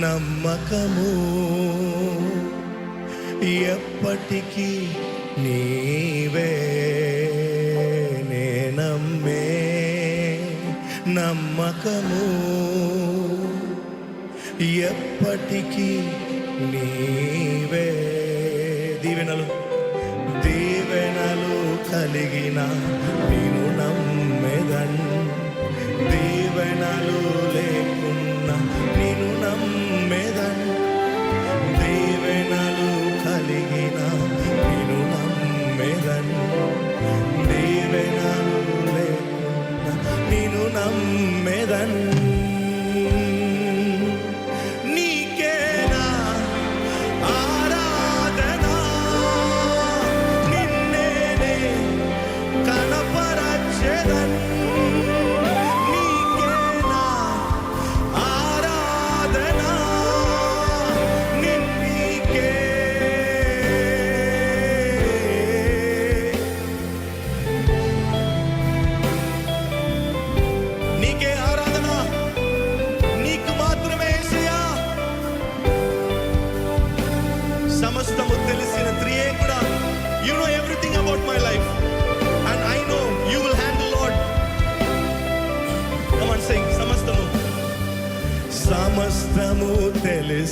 నమ్మకము ఎప్పటికీ నీవే నే నమ్మే నమ్మకము ఎప్పటికీ నీవే దీవెనలు. దీవెనలు కలిగిన నేను నమ్మెదన్ నేను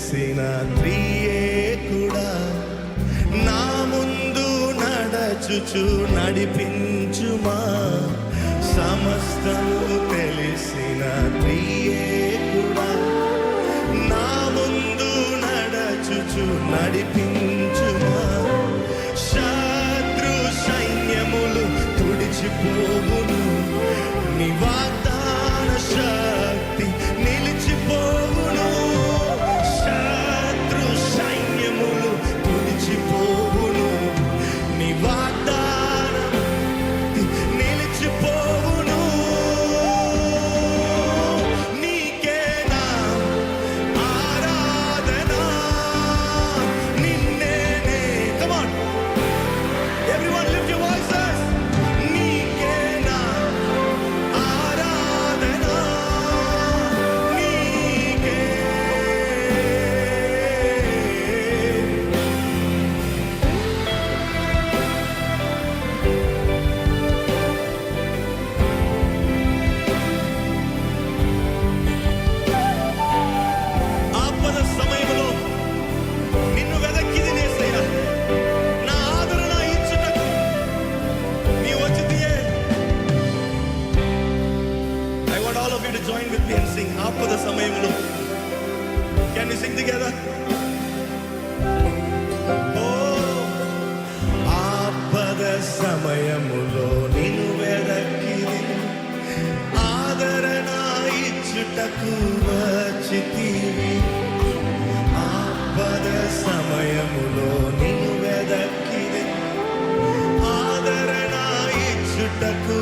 తెలిసిన త్రియేకుడా నా ముందు నడచుచు నడిపించుమా? సమస్తము తెలిసిన ప్రియేకుడా నా ముందు నడచుచు నడిపించుమా? శత్రు సైన్యములు తుడిచిపోవు. Of you to join with me and sing ఆపద సమయంలో కెన్ యూ సింగ్ టుగెదర్ ఓ ఆపద సమయములో నిన్ను వెదకి ఆదరణ ఇచ్చుటకు వచ్చితివి ఆపద సమయములో నిన్ను వెదకి ఆదరణ ఇచ్చుటకు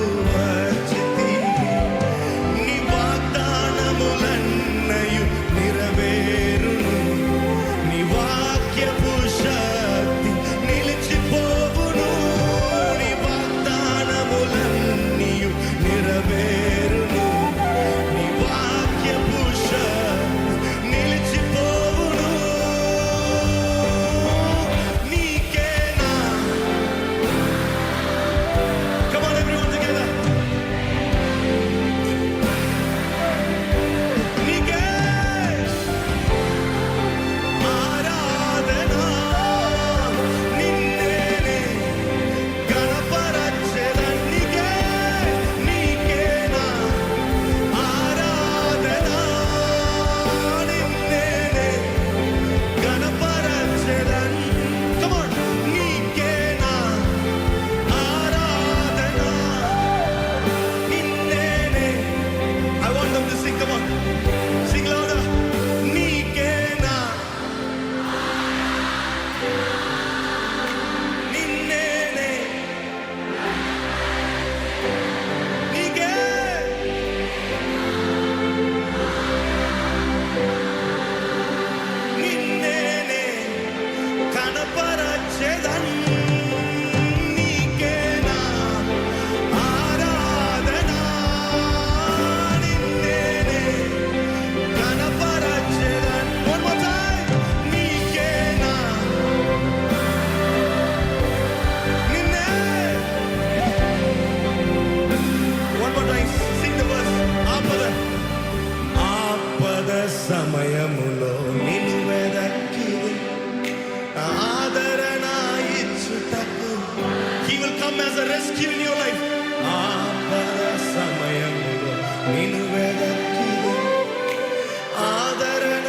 సమయములో నిన్ను వెదక్కిది ఆదరణ ఇచ్చుటకు. He will come as a rescue in your life ఆపద సమయములో నిన్ను వెదక్కిది ఆదరణ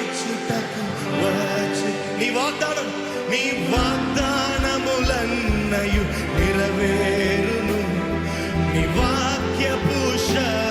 ఇచ్చుటకు వచ్చి. నీ వాగ్దానం నీ వాగ్దానములన్నయు నెరవేరును. నీ వాక్యపు శక్తి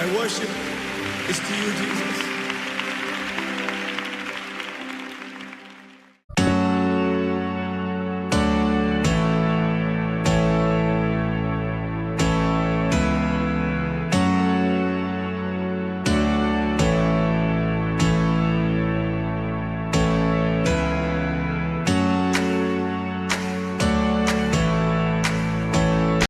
My worship is to you, Jesus.